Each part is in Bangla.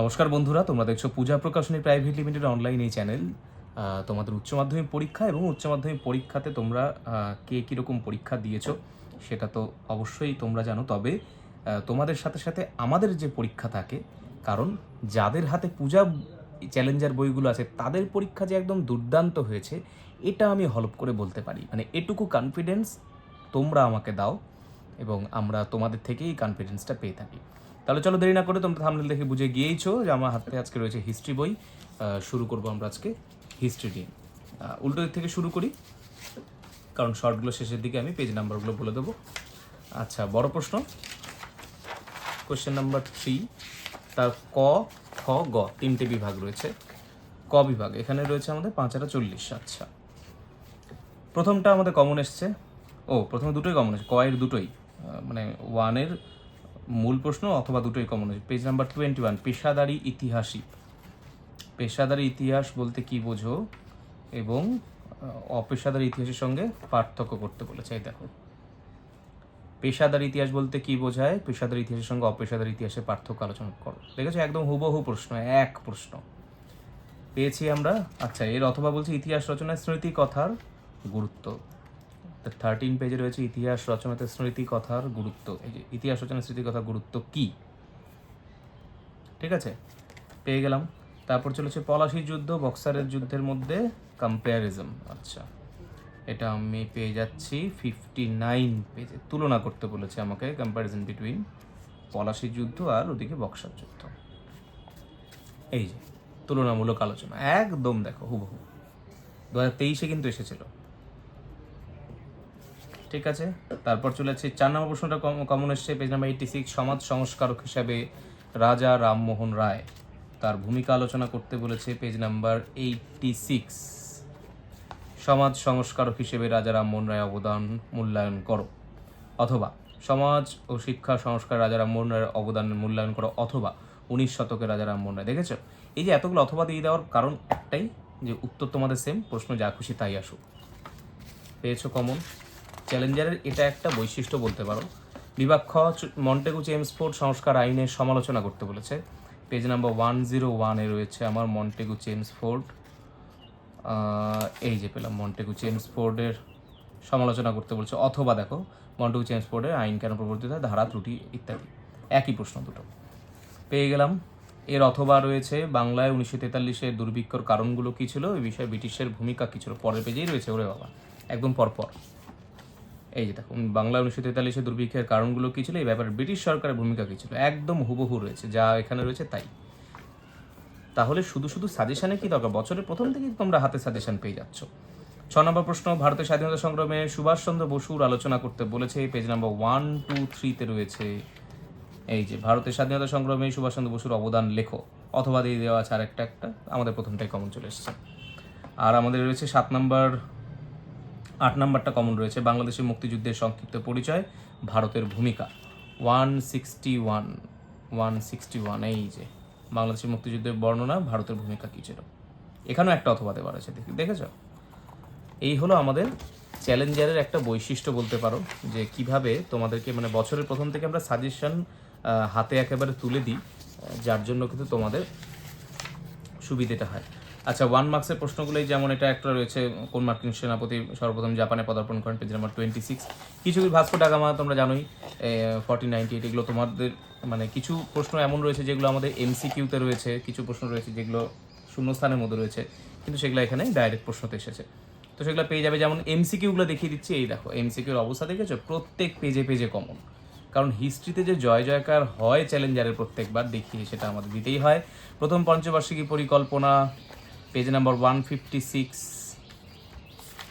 নমস্কার বন্ধুরা, তোমরা দেখছ Puja Prakashani private limited online এই চ্যানেল তোমাদের উচ্চ মাধ্যমিক পরীক্ষা এবং উচ্চ মাধ্যমিক পরীক্ষাতে তোমরা কে কীরকম পরীক্ষা দিয়েছ সেটা তো অবশ্যই তোমরা জানো। তবে তোমাদের সাথে সাথে আমাদের যে পরীক্ষা থাকে, কারণ যাদের হাতে পূজা চ্যালেঞ্জার বইগুলো আছে, তাদের পরীক্ষা যে একদম দুর্দান্ত হয়েছে, এটা আমি হলপ করে বলতে পারি। মানে এটুকু কনফিডেন্স তোমরা আমাকে দাও এবং আমরা তোমাদের থেকেই কনফিডেন্সটা পেয়ে থাকি। তাহলে চলো দেরি না করে তোমরা থামনেল দেখে বুঝে গিয়েইছো যে আমার হাতে আজকে রয়েছে হিস্ট্রি বই। শুরু করব আমরা আজকে হিস্ট্রি দিয়ে উল্টো দিক থেকে শুরু করি, কারণ শর্টগুলো শেষের দিকে আমি পেজ নাম্বারগুলো বলে দেবো। আচ্ছা বড় প্রশ্ন। কোশ্চেন নাম্বার থ্রি তার ক, খ, গ, তিনটে বিভাগ রয়েছে। ক বিভাগ, এখানে রয়েছে আমাদের পাঁচ হাজার চল্লিশ। আচ্ছা প্রথমটা আমাদের কমন এসছে। ও, প্রথমে দুটোই কমন এসছে কয়ের দুটোই। মানে ওয়ানের মূল প্রশ্ন অথবা দুটোই কমন এসেছে পেজ নাম্বার টোয়েন্টি ওয়ান পেশাদারি ইতিহাসই। পেশাদারি ইতিহাস বলতে কি বোঝো? এবং অপেশাদার ইতিহাসের সঙ্গে পার্থক্য করতে বলেছে, এই দেখো। পেশাদার ইতিহাস বলতে কি বোঝায়? পেশাদার ইতিহাসের সঙ্গে অপেশাদার ইতিহাসের পার্থক্য আলোচনা করো। দেখেছ? একদম হুবহু প্রশ্ন, এক প্রশ্ন। পেয়েছি আমরা। আচ্ছা এর অথবা বলছি ইতিহাস রচনায় স্মৃতি কথার গুরুত্ব। থার্টিন পেজে রয়েছে ইতিহাস রচনাতে স্মৃতি কথার গুরুত্ব। এই যে ইতিহাস রচনায় স্মৃতি কথার গুরুত্ব কি? ঠিক আছে? পেয়ে গেলাম। তারপর চলেছে পলাশির যুদ্ধ, বক্সারের যুদ্ধের মধ্যে কম্পারিজম আচ্ছা এটা আমি পেয়ে যাচ্ছি ফিফটি নাইন পেজে তুলনা করতে বলেছে আমাকে কম্প্যারিজন বিটুইন পলাশির যুদ্ধ আর ওদিকে বক্সার যুদ্ধ। এই যে, তুলনামূলক আলোচনা। একদম দেখো হুবহু। দু হাজার তেইশে কিন্তু এসেছিল। ঠিক আছে? তারপর চলেছে চার নম্বর প্রশ্নটা কমন এসছে, পেজ নাম্বার এইটি সিক্স সমাজ সংস্কারক হিসাবে রাজা রামমোহন রায় তার ভূমিকা আলোচনা করতে বলেছে, পেজ নাম্বার এইটটি সিক্স সমাজ সংস্কারক হিসেবে রাজা রামমোহন রায় অবদান মূল্যায়ন করো। অথবা সমাজ ও শিক্ষা সংস্কার রাজা রামমোহন রায়ের অবদান মূল্যায়ন করো, অথবা উনিশ শতকে রাজা রামমোহন রায়। দেখেছ? এই যে এতগুলো অথবা দিয়ে দেওয়ার কারণ একটাই, যে উত্তর তোমাদের সেম প্রশ্ন যা খুশি তাই আসুক। পেয়েছ কমন চ্যালেঞ্জারের এটা একটা বৈশিষ্ট্য বলতে পারো। বিভাগ খ মন্টেগু চেমসফোর্ড সংস্কার আইনের সমালোচনা করতে বলেছে। পেজ নাম্বার ওয়ান জিরো ওয়ানে রয়েছে আমার মন্টেগু চেমসফোর্ড এই যে পেলাম মন্টেগু চেমসফোর্ডের সমালোচনা করতে বলছে। অথবা দেখো মন্টেগু চেমসফোর্ডের আইন কেন প্রবর্তিত হয়, ধারা, ত্রুটি ইত্যাদি। একই প্রশ্ন দুটো। পেয়ে গেলাম। এর অথবা রয়েছে, বাংলায় উনিশশো তেতাল্লিশের দুর্ভিক্ষর কারণগুলো কী ছিল? এই বিষয়ে ব্রিটিশের ভূমিকা কী ছিল? পরের পেজেই রয়েছে, ওরে বাবা। একদম পরপর। এই যে দেখুন বাংলা উনিশশো তেতাল্লিশে দুর্ভিক্ষের কারণগুলো কী ছিল? এই ব্যাপারে ব্রিটিশ সরকারের ভূমিকা কী ছিল? একদম হুবহু রয়েছে, যা এখানে রয়েছে তাই। তাহলে শুধু শুধু সাজেশনে কি দরকার? বছরের প্রথম থেকেই তোমরা হাতে সাজেশন পেয়ে যাচ্ছ। ছ নম্বর প্রশ্ন, ভারতের স্বাধীনতা সংগ্রামে সুভাষচন্দ্র বসুর আলোচনা করতে বলেছে পেজ নাম্বার ওয়ান টু থ্রিতে রয়েছে। এই যে, ভারতের স্বাধীনতা সংগ্রামে সুভাষচন্দ্র বসুর অবদান লেখো, অথবা দিয়ে দেওয়া আছে আরেকটা, একটা, আমাদের প্রথমটাই কমন চলে এসেছে। আর আমাদের রয়েছে সাত নম্বর আট নম্বরটা কমন রয়েছে। বাংলাদেশের মুক্তিযুদ্ধের সংক্ষিপ্ত পরিচয়, ভারতের ভূমিকা। One sixty one one sixty one এই যে। বাংলাদেশের মুক্তিযুদ্ধের বর্ণনা, ভারতের ভূমিকা কী ছিল? এখানেও একটা অথবা দেওয়া আছে, দেখি দেখেছ? এই হলো আমাদের চ্যালেঞ্জারের একটা বৈশিষ্ট্য বলতে পারো, যে কীভাবে তোমাদেরকে মানে বছরের প্রথম থেকে আমরা সাজেশন হাতে একেবারে তুলে দিই যার জন্য কিন্তু তোমাদের সুবিধেটা হয়। আচ্ছা ওয়ান মার্কসের প্রশ্নগুলোই যেমন এটা একটা রয়েছে, কোন মার্কিন সেনাপতি সর্বপ্রথম জাপানে পদার্পণ করেন পেজ নাম্বার টোয়েন্টি সিক্স কিছু ভাস্কো ডাগামা তোমরা জানোই ফর্টি নাইনটি এইট এগুলো তোমাদের মানে কিছু প্রশ্ন এমন রয়েছে যেগুলো আমাদের এমসিকিউতে রয়েছে, কিছু প্রশ্ন রয়েছে যেগুলো শূন্যস্থানের মধ্যে রয়েছে, কিন্তু সেগুলো এখানে ডাইরেক্ট প্রশ্নতে এসেছে। তো সেগুলো পেয়ে যাবে, যেমন এমসিকিউগুলো দেখিয়ে দিচ্ছি, এই দেখো এমসিকিউর অবস্থা দেখেছ? প্রত্যেক পেজে পেজে কমন কারণ হিস্ট্রিতে যে জয় জয়কার হয় চ্যালেঞ্জারের প্রত্যেকবার, দেখিয়ে সেটা আমাদের দিতেই হয়। প্রথম পঞ্চবার্ষিকী পরিকল্পনা page number one fifty six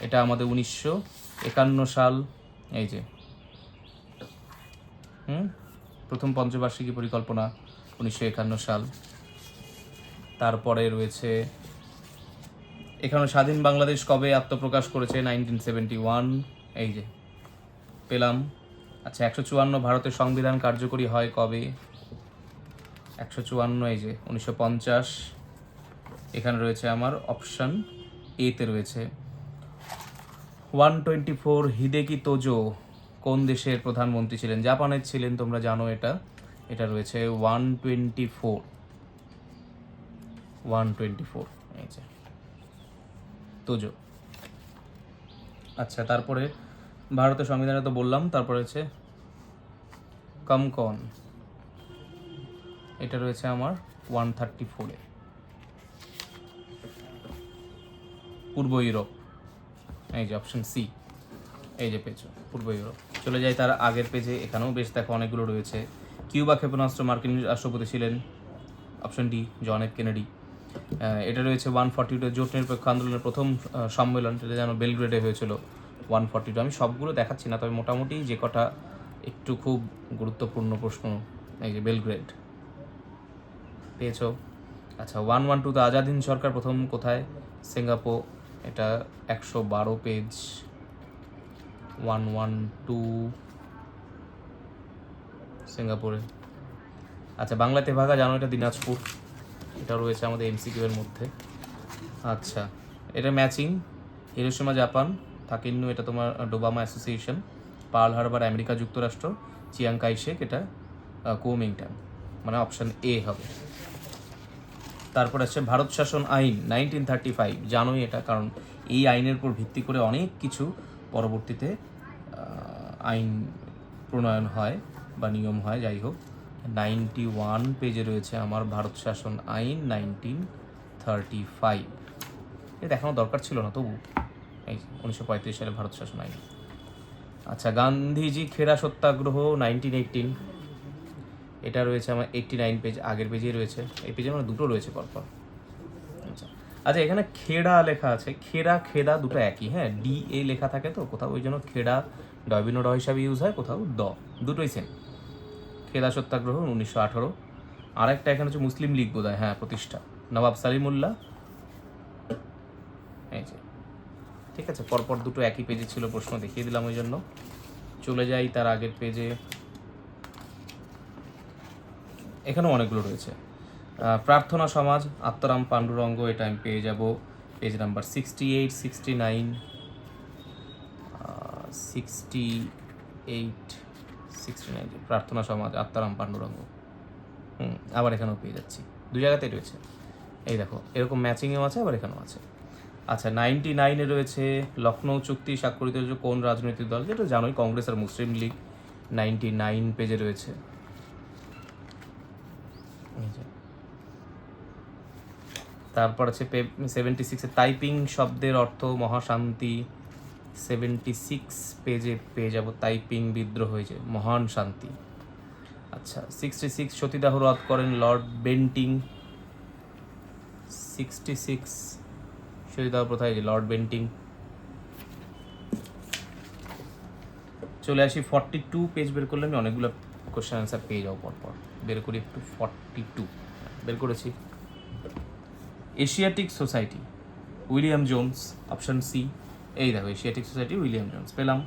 এটা আমাদের উনিশশো একান্ন সাল। এই যে। হুম? প্রথম পঞ্চবার্ষিকী পরিকল্পনা উনিশশো একান্ন সাল। তারপরে রয়েছে, এখানে স্বাধীন বাংলাদেশ কবে আত্মপ্রকাশ করেছে? নাইনটিন সেভেন্টি ওয়ান এই যে। পেলাম। আচ্ছা একশো চুয়ান্ন ভারতের সংবিধান কার্যকরী হয় কবে? একশো চুয়ান্ন, এই যে, উনিশশো পঞ্চাশ। এখানে রয়েছে আমার অপশান এতে রয়েছে। One twenty four Hideki Tojo কোন দেশের প্রধানমন্ত্রী ছিলেন? জাপানের ছিলেন, তোমরা জানো এটা। এটা রয়েছে one twenty four. One twenty four, এই যে। তোজো। আচ্ছা তারপরে ভারতের সংবিধানে তো বললাম, তারপরে হচ্ছে কমকন। এটা রয়েছে আমার ওয়ান থার্টি ফোরে। পূর্ব ইউরোপ। এই যে অপশন সি এই যে পেজ পূর্ব ইউরোপ। চলে যাই তার আগের পেজে এখানেও বেশ দেখো অনেকগুলো রয়েছে। কিউবা ক্ষেপণাস্ত্র মার্কিন রাষ্ট্রপতি ছিলেন option D John F Kennedy এটা রয়েছে ওয়ান ফর্টি টু জোট নিরপেক্ষ আন্দোলনের প্রথম সম্মেলন এটা যেন বেলগ্রেডে হয়েছিল ওয়ান ফর্টি টু আমি সবগুলো দেখাচ্ছি না, তবে মোটামুটি যে কটা একটু খুব গুরুত্বপূর্ণ প্রশ্ন, এই যে বেলগ্রেড। পেয়েছ? আচ্ছা ওয়ান ওয়ান টু তো আজাদ হিন্দ সরকার প্রথম কোথায়? সিঙ্গাপুর। এটা একশো বারো পেজ ওয়ান ওয়ান টু সিঙ্গাপুরে। আচ্ছা বাংলাতে ভাগা, জানো এটা দিনাজপুর। এটা রয়েছে আমাদের এমসিকিউ এর মধ্যে। আচ্ছা এটা ম্যাচিং হিরোসীমা জাপান থাকিন্নু এটা তোমার Dobama association Pearl Harbour America যুক্তরাষ্ট্র চিয়াং কাইশেক এটা কোমিংটন মানে অপশান এ হবে। তারপর আছে ভারত শাসন আইন নাইনটিন থার্টি ফাইভ জানোই এটা, কারণ এই আইনের উপর ভিত্তি করে অনেক কিছু পরবর্তীতে আইন প্রণয়ন হয় বা নিয়ম হয়, যাই হোক। নাইনটি ওয়ান পেজে রয়েছে আমার ভারত শাসন আইন নাইনটিন থার্টি ফাইভ এটা দেখানো দরকার ছিল না, তবু। এই উনিশশো পঁয়ত্রিশ সালে ভারত শাসন আইন। আচ্ছা গান্ধীজি, খেরা সত্যাগ্রহ নাইনটিন এইটিন এটা রয়েছে আমার এইটটি নাইন পেজ আগের পেজেই রয়েছে। এই পেজে আমার দুটো রয়েছে পরপর। আচ্ছা। আচ্ছা এখানে খেড়া লেখা আছে। খেরা খেদা দুটো একই হ্যাঁ? ডি, এ লেখা থাকে তো, কোথাও ওই জন্য খেড়া ডয়বিনো ড হিসাবে ইউজ হয়, কোথাও দ দুটোই সেম খেদা সত্যাগ্রহ উনিশশো আঠারো। আর একটা এখানে হচ্ছে মুসলিম লীগ বোধ হয় হ্যাঁ প্রতিষ্ঠা। নবাব সালিমুল্লাহ। এই যে। ঠিক আছে, পরপর দুটো একই পেজে ছিল প্রশ্ন, দেখিয়ে দিলাম ওই জন্য। চলে যাই তার আগের পেজে এখানেও অনেকগুলো রয়েছে। প্রার্থনা সমাজ, আত্মারাম পাণ্ডুরঙ্গ এটা আমি পেয়ে যাব। Page number sixty eight sixty nine sixty eight sixty nine Prarthana Samaj, Atmaram Pandurang. হুম, আবার এখানেও পেয়ে যাচ্ছি। দু জায়গাতেই রয়েছে। এই দেখো, এরকম ম্যাচিংয়েও আছে, আবার এখানেও আছে। আচ্ছা নাইনটি নাইনে রয়েছে লখনৌ চুক্তি স্বাক্ষরিত হয়েছে কোন রাজনৈতিক দল? যেটা জানোই, কংগ্রেস আর মুসলিম লীগ নাইনটি নাইন পেজে রয়েছে এই যে। তারপর আছে সেভেন্টি সিক্সে টাইপিং শব্দের অর্থ মহাশান্তি। সেভেন্টি সিক্স পেজে পেয়ে যাব টাইপিং বিদ্রোহ হয়েছে, মহান শান্তি। আচ্ছা সিক্সটি সিক্স সতীদাহ রদ করেন লর্ড বেন্টিং। সিক্সটি সিক্স সতীদাহ প্রথায় যে লর্ড বেন্টিং। চলে আসি ফর্টি টু পেজ বের করলে আমি অনেকগুলো কোশ্চেন অ্যান্সার পেয়ে যাব পরপর। বের করি একটু ফর্টি টু বের করেছি। Asiatic society William Jones option C এই দেখো এশিয়াটিক সোসাইটি উইলিয়াম জোনস পেলাম।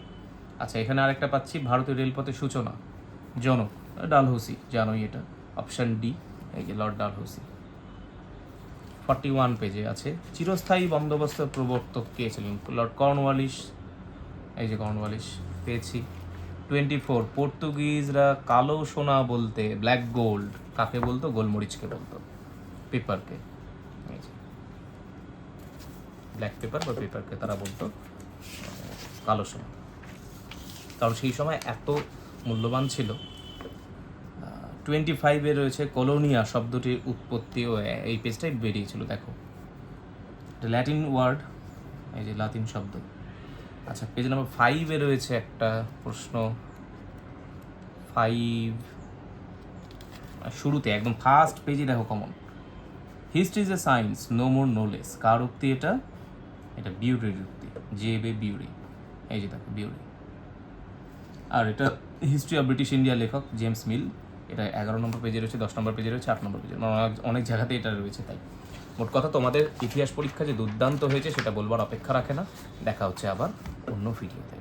আচ্ছা এখানে আরেকটা পাচ্ছি, ভারতীয় রেলপথের সূচনা, জনক, ডালহৌসি, জানোই এটা অপশন ডি এই যে লর্ড ডালহৌসি ফর্টি ওয়ান পেজে আছে, চিরস্থায়ী বন্দোবস্ত প্রবর্তক কে ছিলেন? লর্ড কর্নওয়ালিস এই যে কর্নওয়ালিস পেয়েছি। টোয়েন্টি ফোর পর্তুগিজরা কালো সোনা বলতে ব্ল্যাক গোল্ড কাকে বলতো? গোলমরিচকে বলতো। পেপারকে ব্ল্যাক পেপার বা পেপারকে তারা বলতো, কালো সোনা কারণ সেই সময় এত মূল্যবান ছিল। টোয়েন্টি ফাইভে রয়েছে কলোনিয়া শব্দটির উৎপত্তিও এই পেজটাই বেরিয়েছিল, দেখো। ল্যাটিন ওয়ার্ড এই যে লাতিন শব্দ। আচ্ছা পেজ নাম্বার ফাইভে রয়েছে একটা প্রশ্ন। ফাইভ শুরুতে, একদম ফার্স্ট পেজে দেখো common history is a science no more no less কার উক্তি এটা? এটা বিউরির উক্তি। জে বে বিউরি। এই যে দেখো, বিউরি। আর এটা হিস্ট্রি অফ ব্রিটিশ ইন্ডিয়া লেখক জেমস মিল এটা এগারো নম্বর পেজে রয়েছে, দশ নম্বর পেজে রয়েছে, আট নম্বর পেজে অনেক জায়গাতে এটা রয়েছে তাই। মোট কথা তোমাদের ইতিহাস পরীক্ষা যে দুর্দান্ত হয়েছে, সেটা বলবার অপেক্ষা রাখে না। দেখা হচ্ছে আবার অন্য ভিডিওতে